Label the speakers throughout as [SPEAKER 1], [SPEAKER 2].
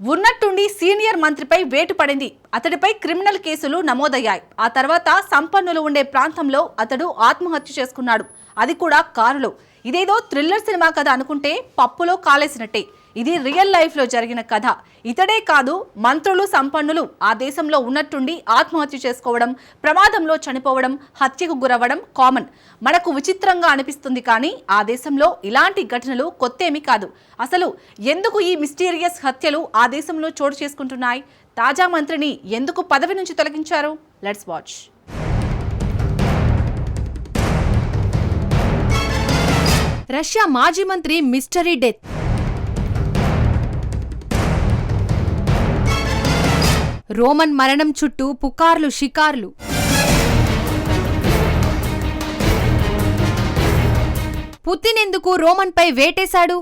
[SPEAKER 1] ఉన్నట్టుండి సీనియర్ మంత్రిపై వేటు పడింది. అతడిపై క్రిమినల్ కేసులు నమోదయ్యాయి. ఆ తర్వాత సంపన్నులు ఉండే ప్రాంతంలో అతడు ఆత్మహత్య చేసుకున్నాడు. అది కూడా కారులో. ఇదేదో థ్రిల్లర్ సినిమా కథ అనుకుంటే పప్పులో కాలేసినట్టే. ఇది రియల్ లైఫ్లో జరిగిన కథ. ఇతడే కాదు మంత్రులు సంపన్నులు ఆ దేశంలో ఉన్నట్టుండి ఆత్మహత్య చేసుకోవడం ప్రమాదంలో చనిపోవడం హత్యకు గురవ్వడం కామన్ మనకు విచిత్రంగా అనిపిస్తుంది కానీ ఆ దేశంలో ఇలాంటి ఘటనలు కొత్తేమీ కాదు. అసలు ఎందుకు ఈ మిస్టీరియస్ హత్యలు ఆ దేశంలో చోటు చేసుకుంటున్నాయి? తాజా మంత్రిని ఎందుకు పదవి నుంచి తొలగించారు? లెట్స్ వాచ్
[SPEAKER 2] రష్యా మాజీ మంత్రి మిస్టరీ డెత్. రోమన్ మరణం చుట్టూ పుకార్లు షికార్లు. పుతిన్ ఎందుకు రోమన్పై వేటేశాడు?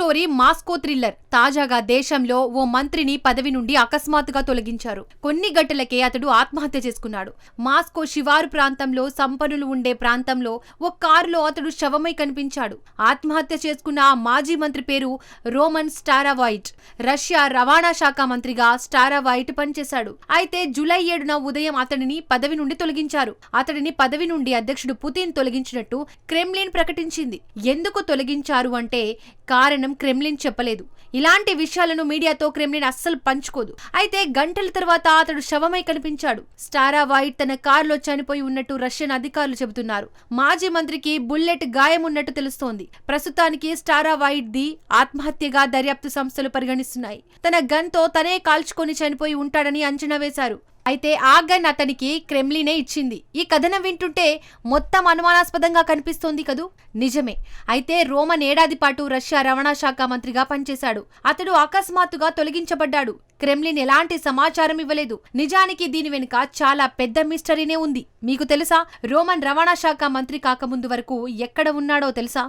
[SPEAKER 2] Story Moscow thriller. తాజాగా దేశంలో ఓ మంత్రిని పదవి నుండి అకస్మాత్తుగా తొలగించారు. కొన్ని గంటలకే అతడు ఆత్మహత్య చేసుకున్నాడు. మాస్కో శివారు ప్రాంతంలో సంపన్నులు ఉండే ప్రాంతంలో ఓ కారులో అతడు శవమై కనిపించాడు. ఆత్మహత్య చేసుకున్న ఆ మాజీ మంత్రి పేరు రోమన్ స్టారావాయిట్ రష్యా రవాణా శాఖ మంత్రిగా స్టారావాయిట్ పనిచేశాడు. అయితే జూలై ఏడున ఉదయం అతడిని పదవి నుండి తొలగించారు. అతడిని పదవి నుండి అధ్యక్షుడు పుతిన్ తొలగించినట్టు క్రెమ్లిన్ ప్రకటించింది. ఎందుకు తొలగించారు అంటే కారణం క్రెమ్లిన్ చెప్పలేదు. ఇలాంటి విషయాలను మీడియాతో క్రెమ్లిన్ అస్సలు పంచుకోదు. అయితే గంటల తర్వాత అతడు శవమై కనిపించాడు. స్టారా వైట్ తన కారులో చనిపోయి ఉన్నట్టు రష్యన్ అధికారులు చెబుతున్నారు. మాజీ మంత్రికి బుల్లెట్ గాయం ఉన్నట్టు తెలుస్తోంది. ప్రస్తుతానికి స్టారా వైట్ ది ఆత్మహత్యగా దర్యాప్తు సంస్థలు పరిగణిస్తున్నాయి. తన గన్తో తనే కాల్చుకొని చనిపోయి ఉంటాడని అంచనా వేశారు. అయితే ఆ గన్ అతనికి క్రెమ్లినే ఇచ్చింది. ఈ కథనం వింటుంటే మొత్తం అనుమానాస్పదంగా కనిపిస్తోంది కదూ? నిజమే. అయితే రోమన్ ఏడాది పాటు రష్యా రవాణా శాఖ మంత్రిగా పనిచేశాడు. అతడు అకస్మాత్తుగా తొలగించబడ్డాడు. క్రెమ్లిన్ ఎలాంటి సమాచారం ఇవ్వలేదు. నిజానికి దీని వెనుక చాలా పెద్ద మిస్టరీనే ఉంది. మీకు తెలుసా? రోమన్ రవాణా శాఖ మంత్రి కాకముందు వరకు ఎక్కడ ఉన్నాడో తెలుసా?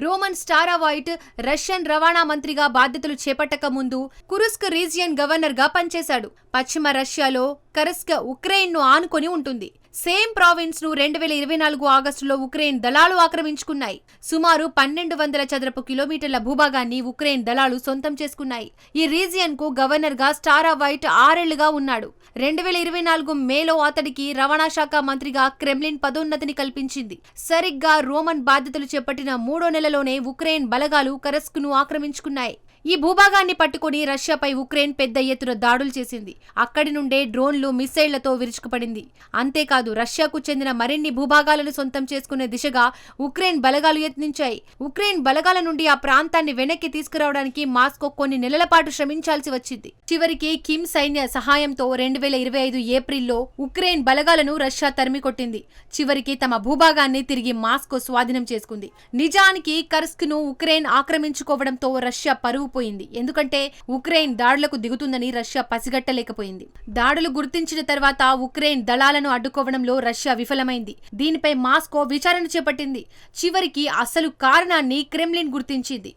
[SPEAKER 2] రోమన్ స్టారావాయిట్ రష్యన్ రవాణా మంత్రిగా బాధ్యతలు చేపట్టక ముందు కురుస్క్ రీజియన్ గవర్నర్గా పనిచేశాడు. పశ్చిమ రష్యాలో కరస్క్ ఉక్రెయిన్ను ఆనుకొని ఉంటుంది. సేమ్ ప్రావిన్స్ను రెండు వేల ఇరవై నాలుగు ఆగస్టులో ఉక్రెయిన్ దళాలు ఆక్రమించుకున్నాయి. సుమారు పన్నెండు వందల చదరపు కిలోమీటర్ల భూభాగాన్ని ఉక్రెయిన్ దళాలు సొంతం చేసుకున్నాయి. ఈ రీజియన్కు గవర్నర్గా స్టారా వైట్ ఆరేళ్ళుగా ఉన్నాడు. రెండు వేల ఇరవై నాలుగు మేలో అతడికి రవాణా శాఖ మంత్రిగా క్రెమ్లిన్ పదోన్నతిని కల్పించింది. సరిగ్గా రోమన్ బాధ్యతలు చేపట్టిన మూడో నెలలోనే ఉక్రెయిన్ బలగాలు కరస్క్ను ఆక్రమించుకున్నాయి. ఈ భూభాగాన్ని పట్టుకుని రష్యాపై ఉక్రెయిన్ పెద్ద ఎత్తున దాడులు చేసింది. అక్కడి నుండే డ్రోన్లు మిసైళ్ళతో విరుచుకుపడింది. అంతేకాదు రష్యాకు చెందిన మరిన్ని భూభాగాలను సొంతం చేసుకునే దిశగా ఉక్రెయిన్ బలగాలు యత్నించాయి. ఉక్రెయిన్ బలగాల నుండి ఆ ప్రాంతాన్ని వెనక్కి తీసుకురావడానికి మాస్కో కొన్ని నెలల పాటు శ్రమించాల్సి వచ్చింది. చివరికి కిమ్ సైన్య సహాయంతో రెండు వేల ఇరవై ఐదు ఏప్రిల్లో ఉక్రెయిన్ బలగాలను రష్యా తరిమి కొట్టింది చివరికి తమ భూభాగాన్ని తిరిగి మాస్కో స్వాధీనం చేసుకుంది. నిజానికి కర్స్క్ను ఉక్రెయిన్ ఆక్రమించుకోవడంతో రష్యా పరువు పోయింది ఎందుకంటే ఉక్రెయిన్ దాడులకు దిగుతుందని రష్యా పసిగట్టలేకపోయింది. దాడులు గుర్తించిన తర్వాత ఉక్రెయిన్ దళాలను అడ్డుకోవడంలో రష్యా విఫలమైంది. దీనిపై మాస్కో విచారణ చేపట్టింది. చివరికి అసలు కారణాన్ని క్రెమ్లిన్ గుర్తించింది.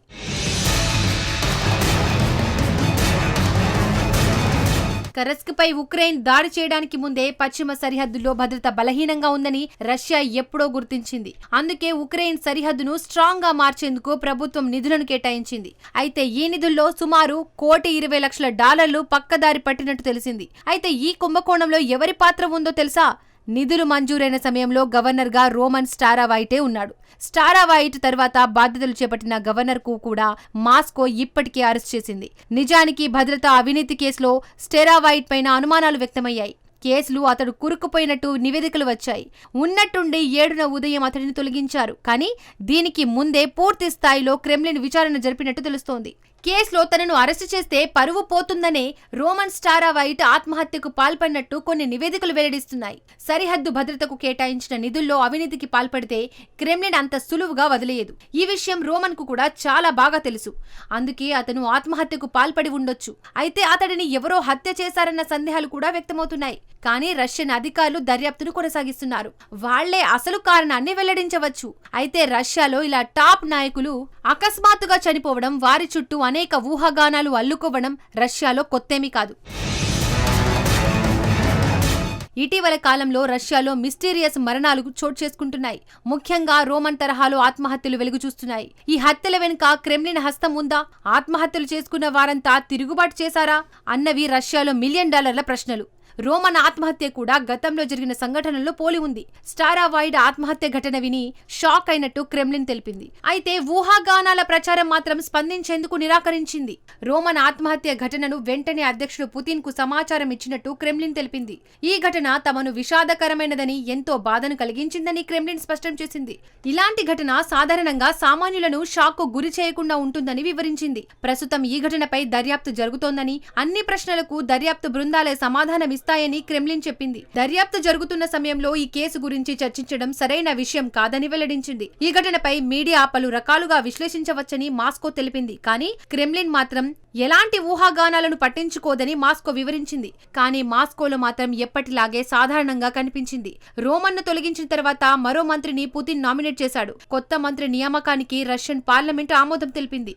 [SPEAKER 2] కరస్క్ పై ఉక్రెయిన్ దాడి చేయడానికి ముందే పశ్చిమ సరిహద్దులో భద్రత బలహీనంగా ఉందని రష్యా ఎప్పుడో గుర్తించింది. అందుకే ఉక్రెయిన్ సరిహద్దును స్ట్రాంగ్గా మార్చేందుకు ప్రభుత్వం నిధులను కేటాయించింది. అయితే ఈ నిధుల్లో సుమారు కోటి ఇరవై లక్షల డాలర్లు పక్కదారి పట్టినట్టు తెలిసింది. అయితే ఈ కుంభకోణంలో ఎవరి పాత్ర ఉందో తెలుసా? నిధులు మంజూరైన సమయంలో గవర్నర్గా రోమన్ స్టారావైటే ఉన్నాడు. స్టారావైట్ తర్వాత బాధ్యతలు చేపట్టిన గవర్నర్కు కూడా మాస్కో ఇప్పటికే అరెస్ట్ చేసింది. నిజానికి భద్రతా అవినీతి కేసులో స్టెరావైట్ పైన అనుమానాలు వ్యక్తమయ్యాయి. కేసులు అతడు కురుక్కుపోయినట్టు నివేదికలు వచ్చాయి. ఉన్నట్టుండి ఏడున ఉదయం అతడిని తొలగించారు. కానీ దీనికి ముందే పూర్తి స్థాయిలో క్రెమ్లిన్ విచారణ జరిపినట్టు తెలుస్తోంది. కేసులో తనను అరెస్టు చేస్తే పరువు పోతుందనే రోమన్ స్టారా వైట్ ఆత్మహత్యకు పాల్పడినట్టు కొన్ని నివేదికలు వెల్లడిస్తున్నాయి. సరిహద్దు భద్రతకు కేటాయించిన నిధుల్లో అవినీతికి పాల్పడితే క్రెమ్లిన్ అంత సులువుగా వదిలేయదు. ఈ విషయం రోమన్కు కూడా చాలా బాగా తెలుసు. అందుకే అతను ఆత్మహత్యకు పాల్పడి ఉండొచ్చు. అయితే అతడిని ఎవరో హత్య చేశారన్న సందేహాలు కూడా వ్యక్తమవుతున్నాయి. కానీ రష్యన్ అధికారులు దర్యాప్తును కొనసాగిస్తున్నారు. వాళ్ళే అసలు కారణాన్ని వెల్లడించవచ్చు. అయితే రష్యాలో ఇలా టాప్ నాయకులు అకస్మాత్తుగా చనిపోవడం వారి చుట్టూ అనేక ఊహాగానాలు అల్లుకోవడం రష్యాలో కొత్తేమీ కాదు. ఇటీవల కాలంలో రష్యాలో మిస్టీరియస్ మరణాలు చోటు చేసుకుంటున్నాయి. ముఖ్యంగా రోమన్ తరహాలో ఆత్మహత్యలు వెలుగు చూస్తున్నాయి ఈ హత్యల వెనుక క్రెమ్లిన్ హస్తం ఉందా? ఆత్మహత్యలు చేసుకున్న వారంతా తిరుగుబాటు చేశారా? అన్నవి రష్యాలో మిలియన్ డాలర్ల ప్రశ్నలు. రోమన్ ఆత్మహత్య కూడా గతంలో జరిగిన సంఘటనలో పోలి ఉంది. స్టారా వైడ్ ఆత్మహత్య ఘటన విని షాక్ అయినట్టు క్రెమ్లిన్ తెలిపింది. అయితే ఊహాగానాల ప్రచారం మాత్రం స్పందించేందుకు నిరాకరించింది. రోమన్ ఆత్మహత్య ఘటనను వెంటనే అధ్యక్షుడు పుతిన్కు సమాచారం ఇచ్చినట్టు క్రెమ్లిన్ తెలిపింది. ఈ ఘటన తమను విషాదకరమైనదని ఎంతో బాధను కలిగించిందని క్రెమ్లిన్ స్పష్టం చేసింది. ఇలాంటి ఘటన సాధారణంగా సామాన్యులను షాక్కు గురి చేయకుండా ఉంటుందని వివరించింది. ప్రస్తుతం ఈ ఘటనపై దర్యాప్తు జరుగుతోందని అన్ని ప్రశ్నలకు దర్యాప్తు బృందాలే సమాధానం వస్తాయని క్రెమ్లిన్ చెప్పింది. దర్యాప్తు జరుగుతున్న సమయంలో ఈ కేసు గురించి చర్చించడం సరైన విషయం కాదని వెల్లడించింది. ఈ ఘటనపై మీడియా పలు రకాలుగా విశ్లేషించవచ్చని మాస్కో తెలిపింది. కానీ క్రెమ్లిన్ మాత్రం ఎలాంటి ఊహాగానాలను పట్టించుకోదని మాస్కో వివరించింది. కానీ మాస్కోలో మాత్రం ఎప్పటిలాగే సాధారణంగా కనిపించింది. రోమన్ను తొలగించిన తర్వాత మరో మంత్రిని పుతిన్ నామినేట్ చేశాడు. కొత్త మంత్రి నియామకానికి రష్యన్ పార్లమెంట్ ఆమోదం తెలిపింది.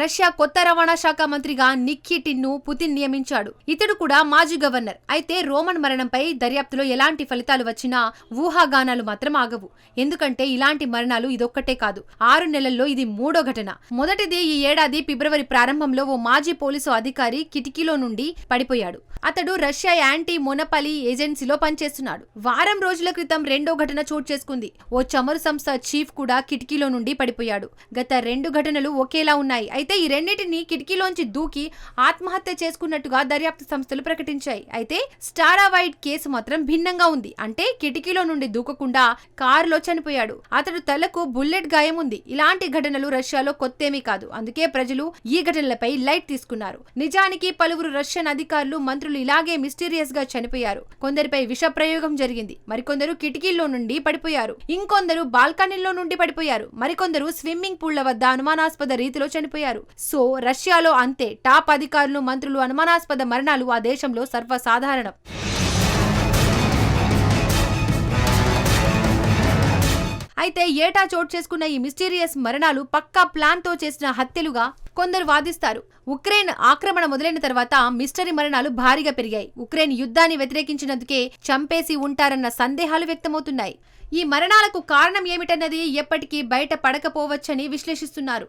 [SPEAKER 2] రష్యా కొత్త రవాణా శాఖ మంత్రిగా నిక్కీటిన్ను పుతిన్ నియమించాడు. ఇతడు కూడా మాజీ గవర్నర్. అయితే రోమన్ మరణంపై దర్యాప్తులో ఎలాంటి ఫలితాలు వచ్చినా ఊహాగానాలు మాత్రం ఆగవు. ఎందుకంటే ఇలాంటి మరణాలు ఇదొక్కటే కాదు. ఆరు నెలల్లో ఇది మూడో ఘటన. మొదటిది ఈ ఏడాది ఫిబ్రవరి ప్రారంభంలో ఓ మాజీ పోలీసు అధికారి కిటికీలో నుండి పడిపోయాడు. అతడు రష్యా యాంటీ మొనపలి ఏజెన్సీలో పనిచేస్తున్నాడు. వారం రోజుల క్రితం రెండో ఘటన చోటు చేసుకుంది. ఓ చమురు సంస్థ చీఫ్ కూడా కిటికీలో నుండి పడిపోయాడు. గత రెండు ఘటనలు ఒకేలా ఉన్నాయి. అయితే అయితే ఈ రెండింటిని కిటికీలోంచి దూకి ఆత్మహత్య చేసుకున్నట్టుగా దర్యాప్తు సంస్థలు ప్రకటించాయి. అయితే స్టారా వైట్ కేసు మాత్రం భిన్నంగా ఉంది. అంటే కిటికీలో నుండి దూకకుండా కారులో చనిపోయాడు. అతడు తలకు బుల్లెట్ గాయం ఉంది. ఇలాంటి ఘటనలు రష్యాలో కొత్తేమీ కాదు. అందుకే ప్రజలు ఈ ఘటనలపై లైట్ తీసుకున్నారు. నిజానికి పలువురు రష్యన్ అధికారులు మంత్రులు ఇలాగే మిస్టీరియస్గా చనిపోయారు. కొందరిపై విష ప్రయోగం జరిగింది. మరికొందరు కిటికీల్లో నుండి పడిపోయారు. ఇంకొందరు బాల్కనీల్లో నుండి పడిపోయారు. మరికొందరు స్విమ్మింగ్ పూళ్ళ వద్ద అనుమానాస్పద రీతిలో చనిపోయారు. సో రష్యాలో అంతే. టాప్ అధికారులు మంత్రులు అనుమానాస్పద మరణాలు ఆ దేశంలో సర్వసాధారణం. అయితే ఏటా చోటు చేసుకున్న ఈ మిస్టీరియస్ మరణాలు పక్కా ప్లాన్తో చేసిన హత్యలుగా కొందరు వాదిస్తారు. ఉక్రెయిన్ ఆక్రమణ మొదలైన తర్వాత మిస్టరీ మరణాలు భారీగా పెరిగాయి. ఉక్రెయిన్ యుద్ధాన్ని వ్యతిరేకించినందుకే చంపేసి ఉంటారన్న సందేహాలు వ్యక్తమవుతున్నాయి. ఈ మరణాలకు కారణం ఏమిటన్నది ఎప్పటికీ బయట పడకపోవచ్చని విశ్లేషిస్తున్నారు.